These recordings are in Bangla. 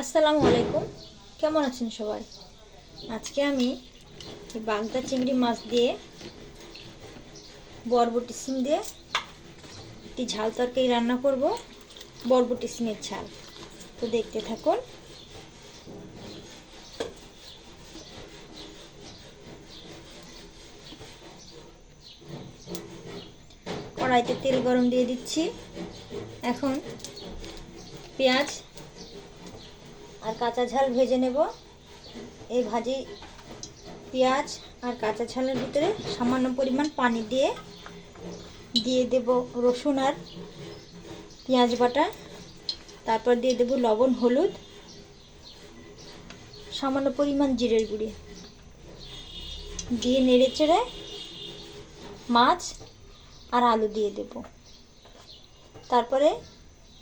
আসসালামু আলাইকুম। কেমন আছেন সবাই? আজকে আমি বাগদা চিংড়ি মাছ দিয়ে বরবটি সিম দিয়ে একটি ঝাল তরকারি রান্না করব, বরবটি সিমের ঝাল। তো দেখতে থাকুন। কড়াইতে তেল গরম দিয়ে দিচ্ছি। এখন পেঁয়াজ আর কাঁচা ঝাল ভেজে নেব। এই ভাজি, পেঁয়াজ আর কাঁচা ঝালের ভিতরে সামান্য পরিমাণ পানি দিয়ে দিয়ে দেব রসুন আর পেঁয়াজ বাটা। তারপর দিয়ে দেব লবণ, হলুদ, সামান্য পরিমাণ জিরের গুঁড়ি। দিয়ে নেড়ে চেড়ে মাছ আর আলু দিয়ে দেব। তারপরে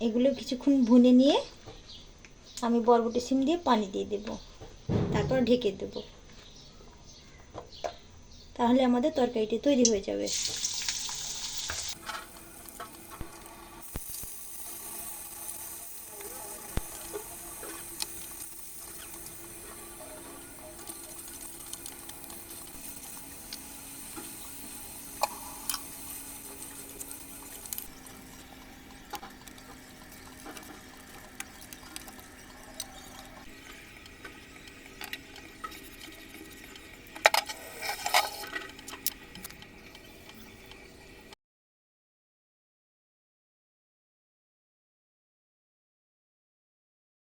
এগুলো কিছুক্ষণ ভুনে নিয়ে আমি বরবটি সিম দিয়ে পানি দিয়ে দেব। তারপর ঢেকে দেব। তাহলে আমাদের তরকারিটি তৈরি হয়ে যাবে।